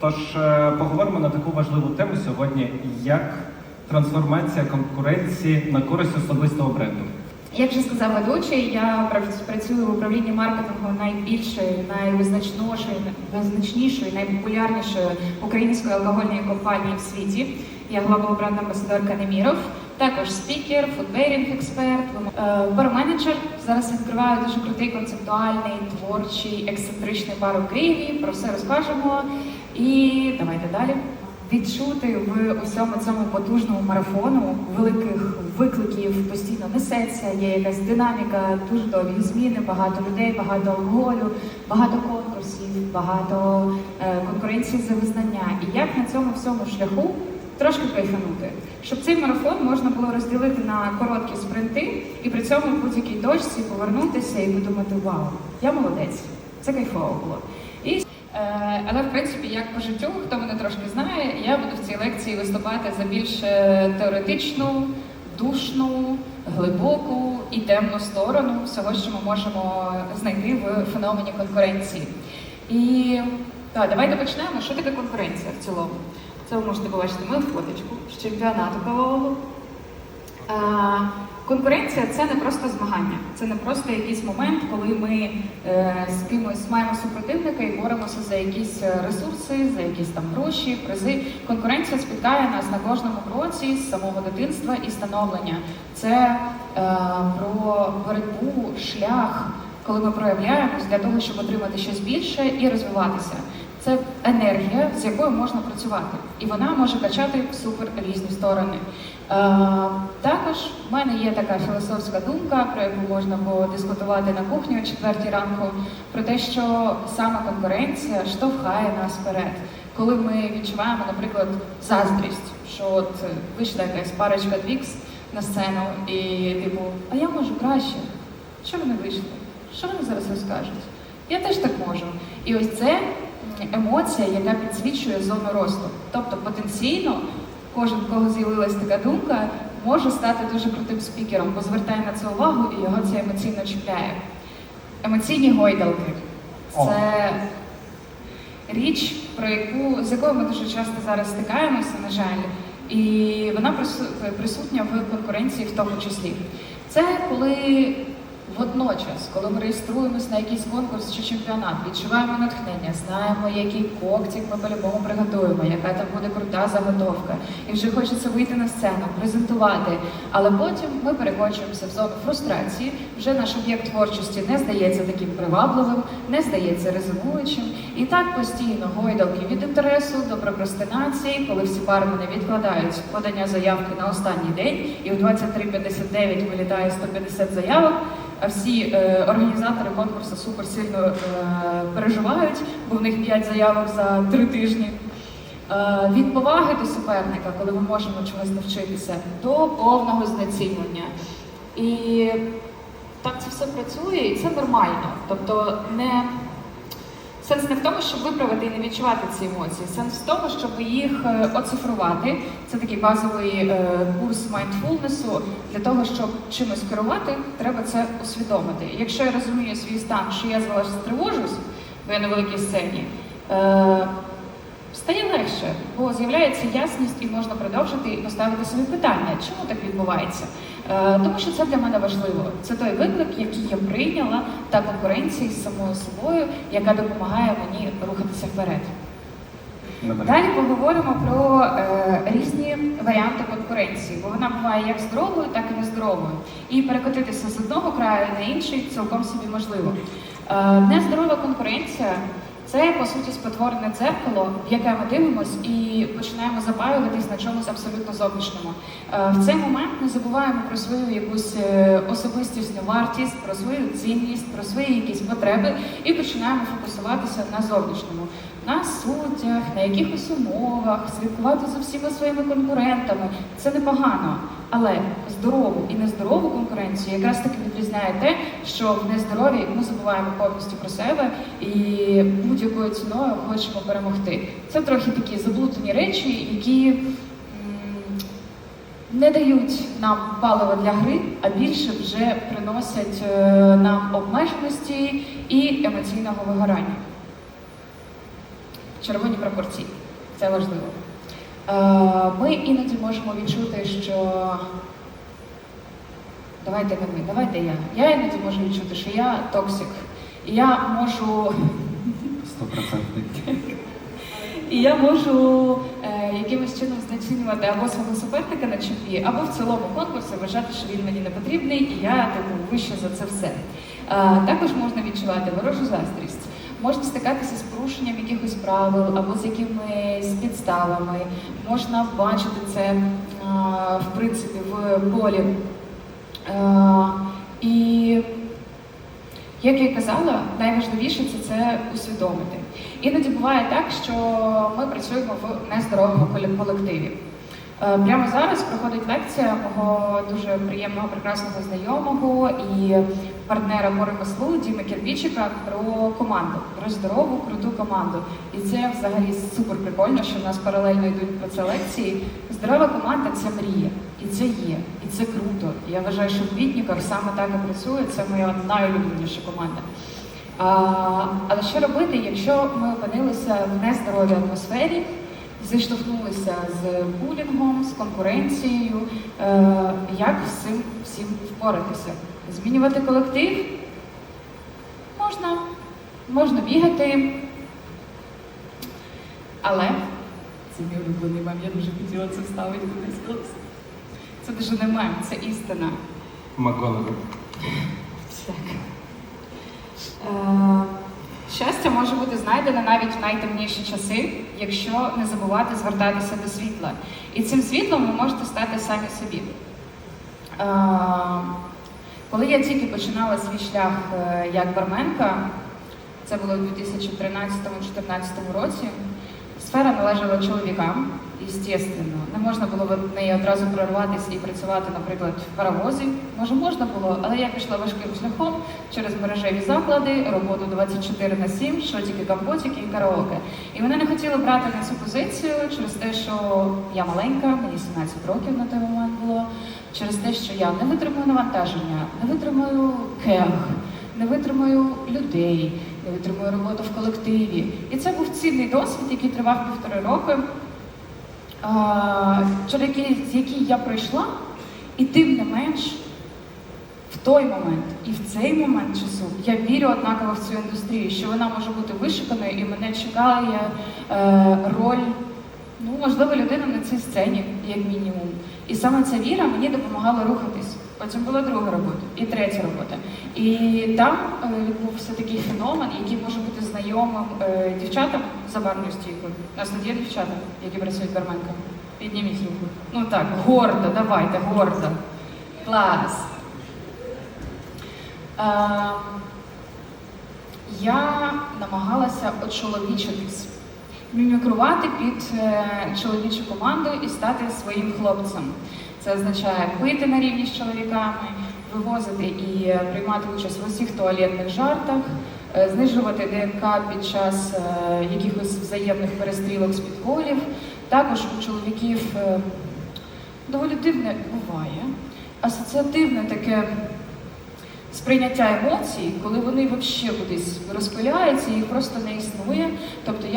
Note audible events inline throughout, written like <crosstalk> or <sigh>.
Тож е, поговоримо на таку важливу тему сьогодні, як трансформація конкуренції на користь особистого бренду. Як вже сказав ведучий, я працюю в управлінні маркетингу найбільшої, найвизначнішої, визначнішої, найпопулярнішої української алкогольної компанії в світі. Я глобал бренд амбасадорка Неміров, також спікер, фудберінг експерт, барменеджер. Зараз відкриваю дуже крутий концептуальний, творчий, ексцентричний бар у Києві. Про все розкажемо. І давайте далі. Відчути в усьому цьому потужному марафону великих викликів постійно несеться, є якась динаміка, дуже довгі зміни, багато людей, багато алкоголю, багато конкурсів, багато е, конкуренції за визнання. І як на цьому всьому шляху трошки кайфанути, щоб цей марафон можна було розділити на короткі спринти і при цьому в будь-якій точці повернутися і подумати: Вау, я молодець, це кайфово було. Е, Але в принципі, як по життю, хто мене трошки знає, я буду в цій лекції виступати за більш е, теоретичну, душну, глибоку і темну сторону всього, що ми можемо знайти в феномені конкуренції. І так, давайте почнемо. Що таке конкуренція в цілому? Це ви можете побачити мою фоточку з чемпіонату кавового. Конкуренція це не просто змагання, це не просто якийсь момент, коли ми е, з кимось маємо супротивника і боремося за якісь е, ресурси, за якісь там гроші, призи. Конкуренція спіткає нас на кожному кроці з самого дитинства і становлення. Це е, про боротьбу, шлях, коли ми проявляємось для того, щоб отримати щось більше і розвиватися. Це енергія, з якою можна працювати, і вона може качати в супер різні сторони. Е, також в мене є така філософська думка, про яку можна подискутувати на кухні о четвертій ранку, про те, що саме конкуренція штовхає нас вперед. Коли ми відчуваємо, наприклад, заздрість, що от вийшла якась парочка двікс на сцену, і типу, а я можу краще. Що вони вийшли? Що вони зараз розкажуть? Я теж так можу. І ось це емоція, яка підсвічує зону росту. Тобто потенційно кожен, в кого з'явилась така думка, може стати дуже крутим спікером, бо звертає на це увагу і його це емоційно чіпляє. Емоційні гойдалки це річ, про яку з якою ми дуже часто зараз стикаємося, на жаль, і вона присутня в конкуренції в тому числі. Це коли водночас, коли ми реєструємось на якийсь конкурс чи чемпіонат, відчуваємо натхнення, знаємо, який коктик ми по-любому приготуємо, яка там буде крута заготовка, і вже хочеться вийти на сцену, презентувати. Але потім ми перекочуємося в зону фрустрації. Вже наш об'єкт творчості не здається таким привабливим, не здається резонуючим. І так постійно гойдалки від інтересу до прокрастинації, коли всі бармени відкладають подання заявки на останній день, і в 23.59 вилітає 150 заявок. А всі е, організатори конкурсу супер сильно е, переживають, бо в них 5 заявок за 3 тижні. Е, від поваги до суперника, коли ми можемо чогось навчитися, до повного знецінення. І так це все працює, і це нормально. Тобто не Сенс не в тому, щоб виправити і не відчувати ці емоції. Сенс в тому, щоб їх е, оцифрувати. Це такий базовий е, курс майндфулнесу. Для того, щоб чимось керувати, треба це усвідомити. Якщо я розумію свій стан, що я зараз тривожусь, бо я на великій сцені, е, стає легше, бо з'являється ясність і можна продовжити і поставити собі питання, чому так відбувається. Е, Тому що це для мене важливо. Це той виклик, який я прийняла, та конкуренція з самою собою, яка допомагає мені рухатися вперед. Далі поговоримо про е, різні варіанти конкуренції, бо вона буває як здоровою, так і нездоровою. І перекотитися з одного краю на інший цілком собі можливо. Е, нездорова конкуренція це по суті спотворене дзеркало, в яке ми дивимося і починаємо запаюватись на чомусь абсолютно зовнішньому. Е, в цей момент ми забуваємо про свою якусь е, особистісну вартість, про свою цінність, про свої якісь потреби і починаємо фокусуватися на зовнішньому на суддях, на якихось умовах, слідкувати за всіма своїми конкурентами. Це непогано. Але здорову і нездорову конкуренцію якраз таки відрізняє те, що в нездоровій ми забуваємо повністю про себе і будь-якою ціною хочемо перемогти. Це трохи такі заблутані речі, які не дають нам палива для гри, а більше вже приносять е, нам обмеженості і емоційного вигорання. Червоні пропорції. Це важливо. Е, Ми іноді можемо відчути, що давайте не ми, давайте я. Я іноді можу відчути, що я токсик. І я можу Стопроцентний. <laughs> і я можу е, якимось чином знецінювати або свого суперника на чемпі, або в цілому конкурсі вважати, що він мені не потрібний, і я типу вище за це все. Е, також можна відчувати ворожу заздрість. Можна стикатися з порушенням якихось правил або з якимись підставами. Можна бачити це е, в принципі в полі. Е, і як я казала, найважливіше це це усвідомити. Іноді буває так, що ми працюємо в нездоровому колективі. Е, Прямо зараз проходить лекція мого дуже приємного, прекрасного знайомого і партнера по ремеслу Діми Кирпічика про команду, про здорову, круту команду. І це взагалі супер прикольно, що в нас паралельно йдуть про це лекції. Здорова команда це мрія, і це є, і це круто. Я вважаю, що в Квітніках саме так і працює. Це моя найулюбленіша команда. А, але що робити, якщо ми опинилися в нездоровій атмосфері, зіштовхнулися з булінгом, з конкуренцією, е, як цим всім впоратися? Змінювати колектив? Можна, можна бігати. Але це мій улюблений мем, я дуже хотіла це вставити кудись. Це дуже не мем, це істина. Макгонагал. Так. Е, щастя може бути знайдене навіть в найтемніші часи, якщо не забувати звертатися до світла. І цим світлом ви можете стати самі собі. Е, коли я тільки починала свій шлях е, як барменка, це було у 2013-2014 році, сфера належала чоловікам, естественно. Не можна було в неї одразу прорватися і працювати, наприклад, в паровозі. Може, можна було, але я пішла важким шляхом через мережеві заклади, роботу 24 на 7, шотики, компотики і караоке. І мене не хотіли брати на цю позицію через те, що я маленька, мені 17 років на той момент було, через те, що я не витримую навантаження, не витримую кег, не витримую людей, не витримую роботу в колективі. І це був цінний досвід, який тривав півтори роки, через який, я пройшла, і тим не менш, в той момент і в цей момент часу я вірю однаково в цю індустрію, що вона може бути вишуканою, і мене чекає е, роль, ну можливо, людина на цій сцені, як мінімум. І саме ця віра мені допомагала рухатись. Потім була друга робота і третя робота. І там е, відбувся такий феномен, який може бути знайомим е, дівчатам за барною стійкою. У нас тут є дівчата, які працюють барменками. Підніміть руку. Ну так, гордо, давайте, гордо. Клас. Е, я намагалася очоловічитись, мімікрувати під е, чоловічу команду і стати своїм хлопцем. Це означає пити на рівні з чоловіками, вивозити і е, приймати участь в усіх туалетних жартах, е, знижувати ДНК під час якихось взаємних перестрілок з підполів. Також у чоловіків доволі дивне буває, асоціативне таке сприйняття емоцій, коли вони взагалі кудись розпиляються, їх просто не існує.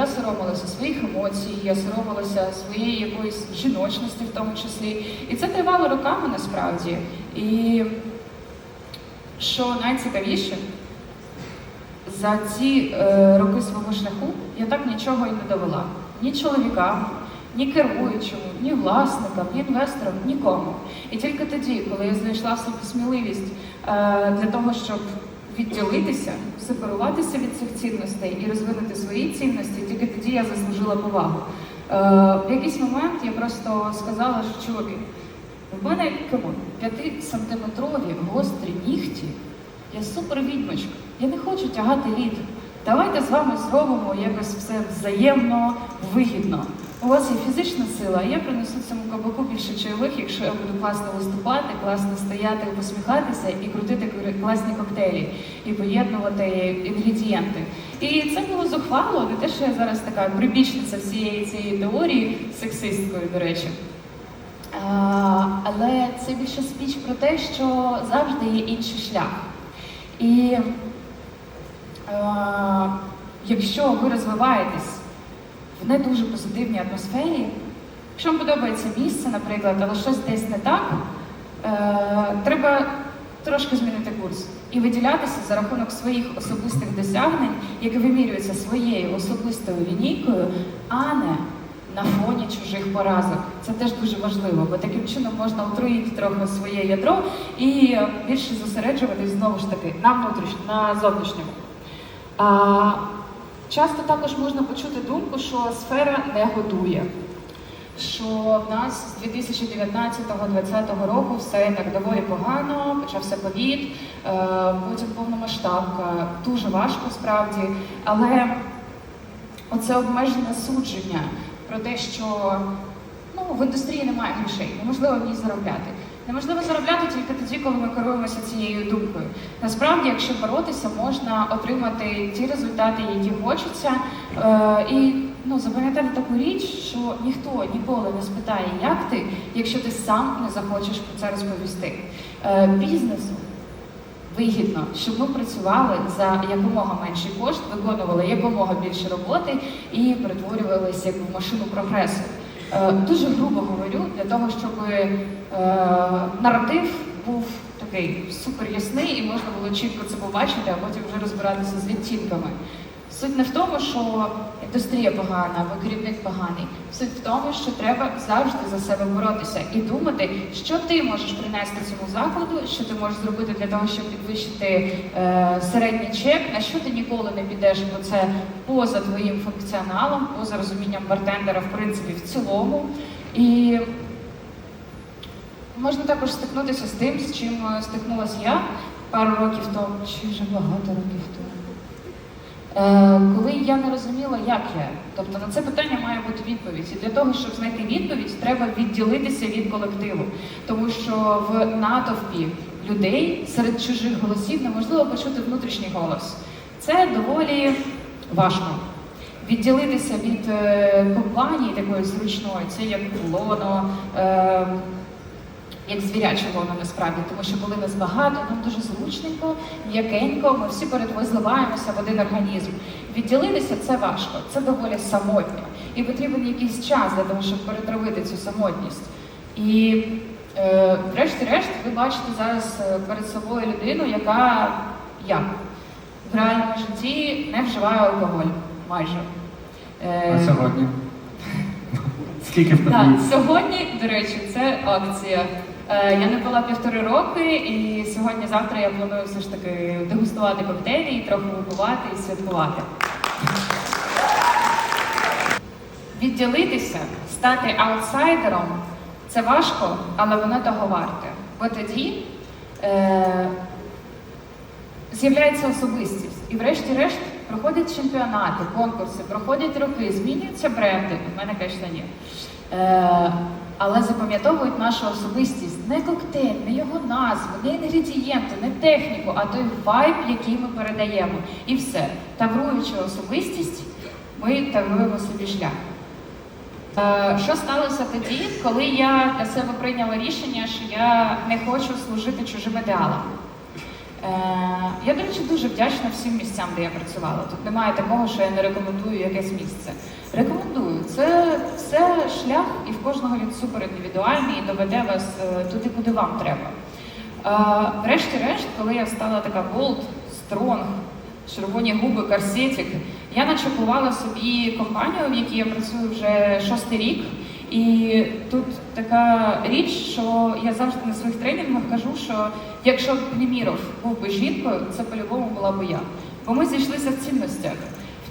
Я соромилася своїх емоцій, я соромилася своєї якоїсь жіночності в тому числі. І це тривало роками насправді. І що найцікавіше, за ці е, роки свого шляху я так нічого і не довела. Ні чоловікам, ні керуючому, ні власникам, ні інвесторам, нікому. І тільки тоді, коли я знайшла в собі сміливість е, для того, щоб відділитися, сепаруватися від цих цінностей і розвинути свої цінності, тільки тоді я заслужила повагу. Е, в якийсь момент я просто сказала, що чоловік, в мене камон, 5-сантиметрові гострі нігті. Я супер відьмочка. Я не хочу тягати лід. Давайте з вами зробимо якось все взаємно вигідно. У вас є фізична сила, а я принесу цьому кабаку більше чайових, якщо я буду класно виступати, класно стояти, посміхатися і крутити класні коктейлі і поєднувати інгредієнти. І це було зухвало, не те, що я зараз така прибічниця всієї цієї теорії, сексисткою, до речі. А, але це більше спіч про те, що завжди є інший шлях. І е, якщо ви розвиваєтесь не дуже позитивній атмосфері. Якщо вам подобається місце, наприклад, але щось десь не так, е, треба трошки змінити курс і виділятися за рахунок своїх особистих досягнень, які вимірюються своєю особистою лінійкою, а не на фоні чужих поразок. Це теж дуже важливо, бо таким чином можна отруїти трохи своє ядро і більше зосереджуватись знову ж таки на внутрішньому, на зовнішньому. Часто також можна почути думку, що сфера не годує. Що в нас з 2019-2020 року все так доволі погано, почався ковід, е, потім повномасштабка, дуже важко справді. Але оце обмежене судження про те, що ну, в індустрії немає грошей, неможливо в ній заробляти. Неможливо заробляти тільки тоді, коли ми керуємося цією думкою. Насправді, якщо боротися, можна отримати ті результати, які хочеться. Е, і ну, запам'ятати таку річ, що ніхто ніколи не спитає, як ти, якщо ти сам не захочеш про це розповісти. Е, бізнесу вигідно, щоб ми працювали за якомога менший кошт, виконували якомога більше роботи і перетворювалися як в машину прогресу. Е, Дуже грубо говорю, для того, щоб е, наратив був такий супер ясний і можна було чітко це побачити, а потім вже розбиратися з відтінками. Суть не в тому, що індустрія погана або керівник поганий. Суть в тому, що треба завжди за себе боротися і думати, що ти можеш принести цьому закладу, що ти можеш зробити для того, щоб підвищити е, середній чек, на що ти ніколи не підеш, бо це поза твоїм функціоналом, поза розумінням бартендера, в принципі, в цілому. І можна також стикнутися з тим, з чим е, стикнулася я пару років тому, чи вже багато років тому. Е, коли я не розуміла, як я. Тобто на це питання має бути відповідь. І для того, щоб знайти відповідь, треба відділитися від колективу. Тому що в натовпі людей серед чужих голосів неможливо почути внутрішній голос. Це доволі важко. Відділитися від е, компанії такої зручної, це як лоно. Як звіряче воно насправді, тому що коли нас багато, нам дуже зручненько, м'якенько, ми всі перед- зливаємося в один організм. Відділитися це важко, це доволі самотньо. І потрібен якийсь час для того, щоб перетравити цю самотність. І е, врешті-решт, ви бачите зараз е, перед собою людину, яка як в реальному житті не вживає алкоголь майже. Е, А сьогодні? <laughs> Скільки в так, сьогодні, до речі, це акція. Е, я не пила півтори роки, і сьогодні-завтра я планую все ж таки дегустувати коктейлі трохи випивати і святкувати. Відділитися, стати аутсайдером це важко, але воно того варте. Бо тоді е, з'являється особистість. І врешті-решт проходять чемпіонати, конкурси, проходять роки, змінюються бренди. У мене, звісно, ні. Е, але запам'ятовують нашу особистість не коктейль, не його назву, не інгредієнти, не техніку, а той вайб, який ми передаємо. І все. Тавруючи особистість, ми тавруємо собі шлях. Е, Що сталося тоді, коли я для себе прийняла рішення, що я не хочу служити чужим ідеалам? Е, Я, до речі, дуже вдячна всім місцям, де я працювала. Тут немає такого, що я не рекомендую якесь місце. Рекомендую. Це, це шлях, і в кожного він супер індивідуальний і доведе вас е, туди, куди вам треба. Е, Врешті-решт, коли я стала така болт, стронг, червоні губи, корсетик, я начепувала собі компанію, в якій я працюю вже шостий рік. І тут така річ, що я завжди на своїх тренінгах кажу, що якщо б Неміров був би жінкою, це по-любому була б я. Бо ми зійшлися в цінностях.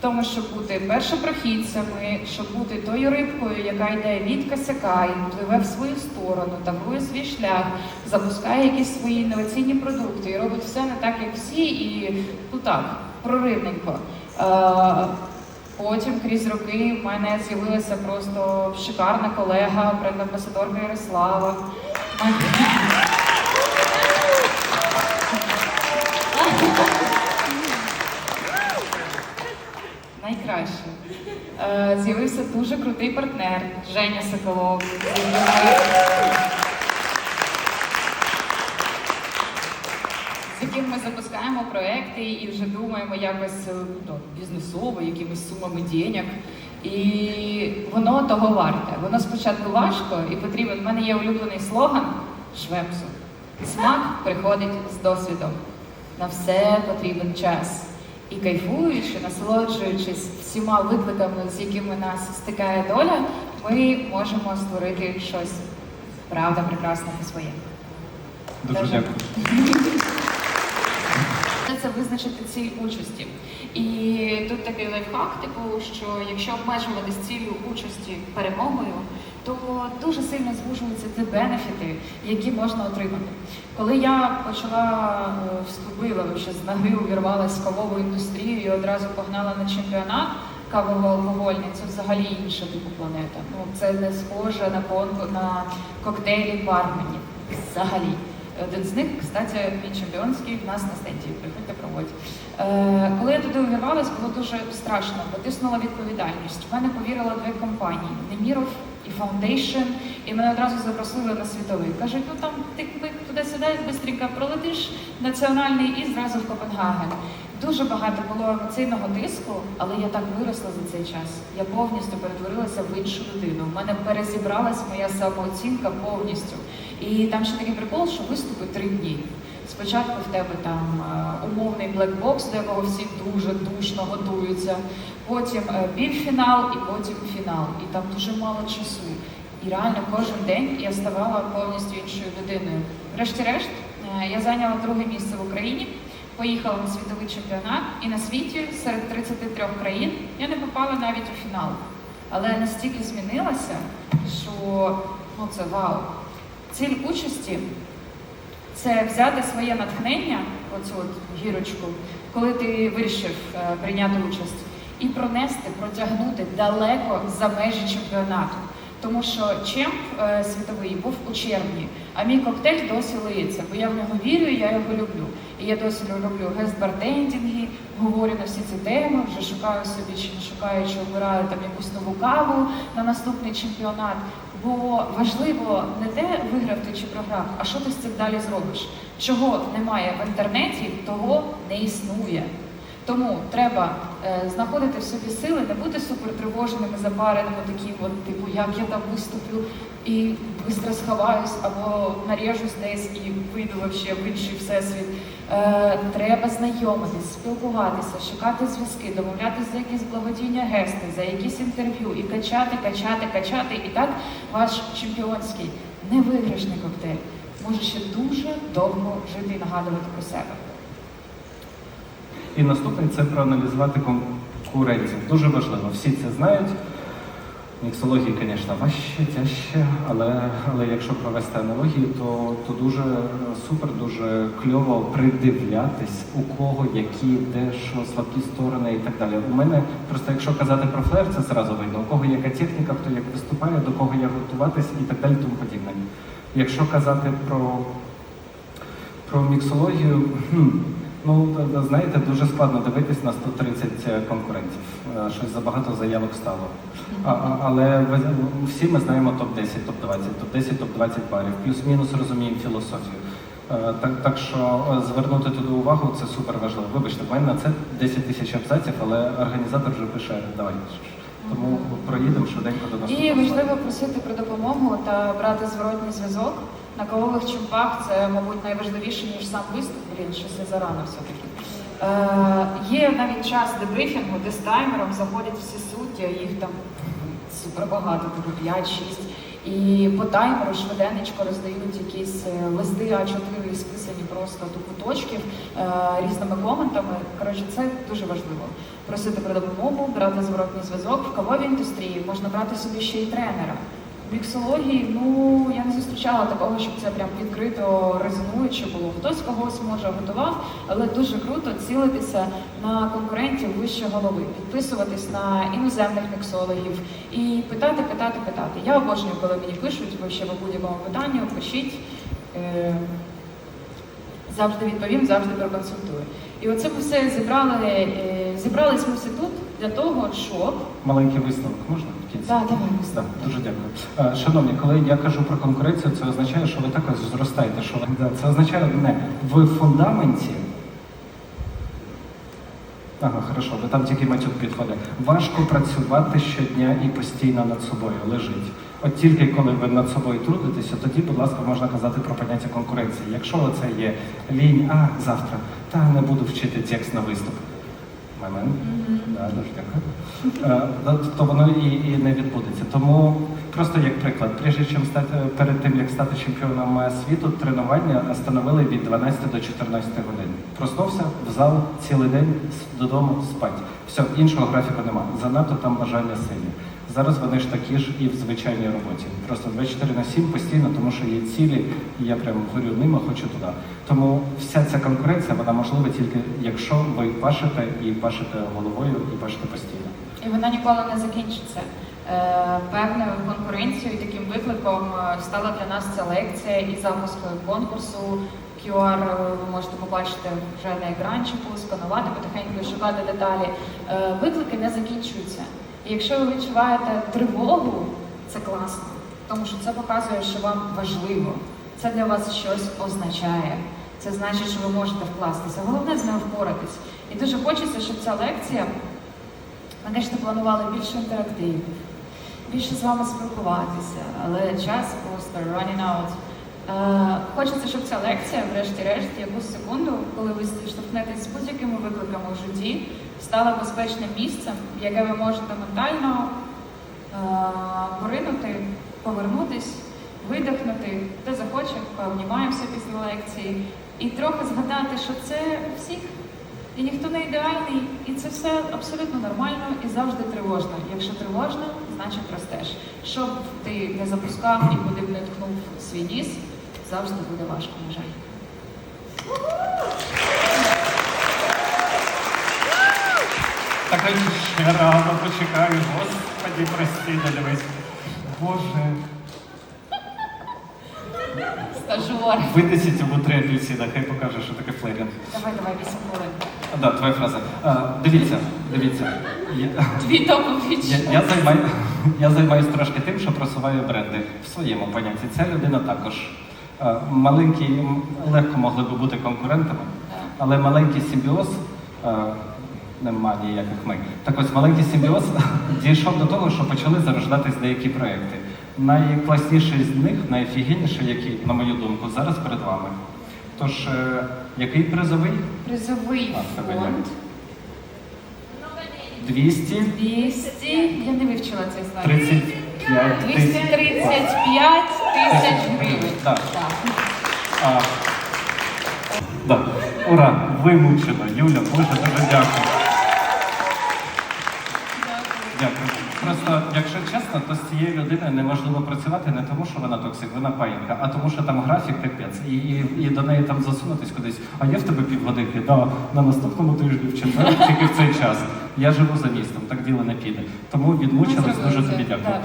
Тому, щоб бути першопрохідцями, щоб бути тою рибкою, яка йде від косяка і пливе в свою сторону, таврує свій шлях, запускає якісь свої інноваційні продукти і робить все не так, як всі, і ну так, проривненько. Е, Потім крізь роки в мене з'явилася просто шикарна колега, бренд-амбасадорка Ярослава. Найкраще. Е, З'явився дуже крутий партнер Женя Соколов. з яким ми запускаємо проекти і вже думаємо якось е, ну, бізнесово, якимись сумами денег. І воно того варте. Воно спочатку важко і потрібен. У мене є улюблений слоган Швепсу. Смак приходить з досвідом. На все потрібен час. І кайфуючи, насолоджуючись всіма викликами, з якими нас стикає доля, ми можемо створити щось правда прекрасне по своє. Дуже Даже. дякую. Це визначити ціль участі. І тут такий лайфхак, типу, що якщо обмежуватись ціллю участі перемогою, то дуже сильно звужуються ті бенефіти, які можна отримати. Коли я почала е, вступила вже з ноги, увірвалася в кавову індустрію і одразу погнала на чемпіонат кавово-алкогольний, це взагалі інша типу планета. Ну це не схоже на на коктейлі барменів. Взагалі. Один з них, кстати, мій чемпіонський в нас на стенді. Приходьте проводь. Е, коли я туди увірвалась, було дуже страшно, бо тиснула відповідальність. В мене повірила дві компанії: Неміров і Foundation, і мене одразу запросили на світовий. Кажуть, ну там ти ви туди-сюди швидко пролетиш національний і зразу в Копенгаген. Дуже багато було емоційного тиску, але я так виросла за цей час. Я повністю перетворилася в іншу людину. У мене перезібралась моя самооцінка повністю. І там ще такий прикол, що виступи три дні. Спочатку в тебе там е, умовний блекбокс, до якого всі дуже душно готуються. Потім е, півфінал і потім фінал. І там дуже мало часу. І реально кожен день я ставала повністю іншою людиною. Врешті-решт, е, я зайняла друге місце в Україні, поїхала на світовий чемпіонат, і на світі серед 33 країн я не попала навіть у фінал. Але настільки змінилася, що ну це вау. Ціль участі це взяти своє натхнення, оцю от гірочку, коли ти вирішив е, прийняти участь, і пронести, протягнути далеко за межі чемпіонату. Тому що чемп е, світовий був у червні, а мій коктейль досі лиється, бо я в нього вірю, і я його люблю. І я досі люблю гест-бартендінги, говорю на всі ці теми, вже шукаю собі, чи не шукаю, чи обираю там якусь нову каву на наступний чемпіонат. Бо важливо не те, виграв ти чи програв, а що ти з цим далі зробиш. Чого немає в інтернеті, того не існує. Тому треба е, знаходити в собі сили, не бути супертривоженими, запареними, такі, от, типу, як я там виступлю і швидко сховаюсь або наріжусь десь і вийду вообще в інший всесвіт. Е, треба знайомитись, спілкуватися, шукати зв'язки, домовлятися за якісь благодійні гести, за якісь інтерв'ю і качати, качати, качати. І так ваш чемпіонський невиграшний коктейль може ще дуже довго жити і нагадувати про себе. І наступний це проаналізувати конкуренцію. Дуже важливо. Всі це знають. Міксології, звісно, важче, тяжче, але, але якщо провести аналогії, то, то дуже супер, дуже кльово придивлятись, у кого які, де що, слабкі сторони і так далі. У мене просто, якщо казати про флер, це зразу видно, у кого яка техніка, хто як виступає, до кого як готуватись і так далі, тому подібне. Якщо казати про про міксологію, хм, ну знаєте, дуже складно дивитись на 130 конкурентів. Е, Щось забагато заявок стало. А, але всі ми знаємо топ-10, топ-20, топ-10, топ-20 барів, плюс-мінус розуміємо філософію. Е, Так, так що е, звернути туди увагу це супер важливо. Вибачте, в мене на це 10 тисяч абзаців, але організатор вже пише давай. Тому проїдемо швиденько до нас. І важливо просити про допомогу та брати зворотній зв'язок. На кавових чумпах це, мабуть, найважливіше, ніж сам виступ. Блін, щось я зарано все-таки. Е, є навіть час дебрифінгу, де з таймером заходять всі судді, їх там супер багато, типу 5-6. І по таймеру швиденечко роздають якісь е, листи А4 списані просто до куточків е, різними коментами. Коротше, це дуже важливо. Просити про допомогу, брати зворотній зв'язок. В кавовій індустрії можна брати собі ще й тренера. Міксології, ну я не зустрічала такого, щоб це прям відкрито резонуюче було. Хтось когось може готував, але дуже круто цілитися на конкурентів вище голови, підписуватись на іноземних міксологів і питати, питати, питати. Я обожнюю, коли мені пишуть вообще по будь-якому питанню, пишіть. Е, завжди відповім, завжди проконсультую. І оце ми все зібрали. е, Зібрались ми всі тут для того, щоб Маленький висновок можна в кінці? Так, давай, Так, дуже дякую. Е, Шановні, коли я кажу про конкуренцію, це означає, що ви також зростаєте. Що ви це означає одне в фундаменті Ага, хорошо, бо там тільки матюк підходить. Важко працювати щодня і постійно над собою лежить. От тільки коли ви над собою трудитеся, тоді, будь ласка, можна казати про поняття конкуренції. Якщо це є лінь, а завтра, та не буду вчити текст на виступ. Момент. Да, дуже дякую. Е, то- То воно і, і не відбудеться. Тому просто як приклад, прежде чим стати перед тим, як стати чемпіоном е, світу, тренування становили від 12 до 14 годин. Проснувся в зал цілий день додому спать. Все, іншого графіку нема. Занадто там бажання сильні. Зараз вони ж такі ж і в звичайній роботі. Просто 24 на 7 постійно, тому що є цілі, і я прям горю ними, хочу туди. Тому вся ця конкуренція, вона можлива тільки якщо ви пашете і пашете головою, і пашете постійно. І вона ніколи не закінчиться. Е, Певною конкуренцією таким викликом е, стала для нас ця лекція і запускою конкурсу. QR ви можете побачити вже на екранчику, сканувати потихеньку шукати деталі. Е, Виклики не закінчуються. І якщо ви відчуваєте тривогу, це класно, тому що це показує, що вам важливо. Це для вас щось означає. Це значить, що ви можете вкластися. Головне з нею впоратись. І дуже хочеться, щоб ця лекція ми, звісно, планували більше інтерактивів, більше з вами спілкуватися, але час просто running out. Е, хочеться, щоб ця лекція, врешті-решт, якусь секунду, коли ви штовхнетесь з будь-якими викликами в житті, стала безпечним місцем, в яке ви можете ментально е, поринути, повернутись, видихнути, хто захоче, пообнімаємося після лекції, і трохи згадати, що це всіх і ніхто не ідеальний, і це все абсолютно нормально і завжди тривожно. Якщо тривожно, значить ростеш. Щоб ти не запускав і куди б не ткнув свій ніс, завжди буде важко, на жаль. Так ще рано почекаю, господі, прости, дивись. Боже. Стажуар. Винесіть йому три апельсина, хай покаже, що таке флерінг. Давай, давай, вісім хвилин. А, Да, твоя фраза. А, дивіться, дивіться. Я, Твій топовий я, я, займаю, я займаюся трошки тим, що просуваю бренди в своєму понятті. Ця людина також. Маленькі, м, легко могли би бути конкурентами, але маленький симбіоз. а, Нема ніяких ми. Так ось маленький симбіоз <laughs> дійшов до того, що почали зарождатись деякі проекти. Найкласніший з них, найофігенніший, який, на мою думку, зараз перед вами. Тож, е, який призовий? Призовий А, фонд 200 200, я не вивчила цей слайд. 35 тисяч. 235 тисяч гривень. Так. Так. А, да. Ура! Вимучено. Юля, Боже, дуже дякую. Дякую. Просто, якщо чесно, то з цією людиною неможливо працювати не тому, що вона токсик, вона паїнка, а тому, що там графік капець. І, і, і до неї там засунутись кудись. А є в тебе півгодинки? Да, на наступному тижні в четвер, тільки в цей час. Я живу за містом, так діло не піде. Тому відмучились. Дуже тобі дякую.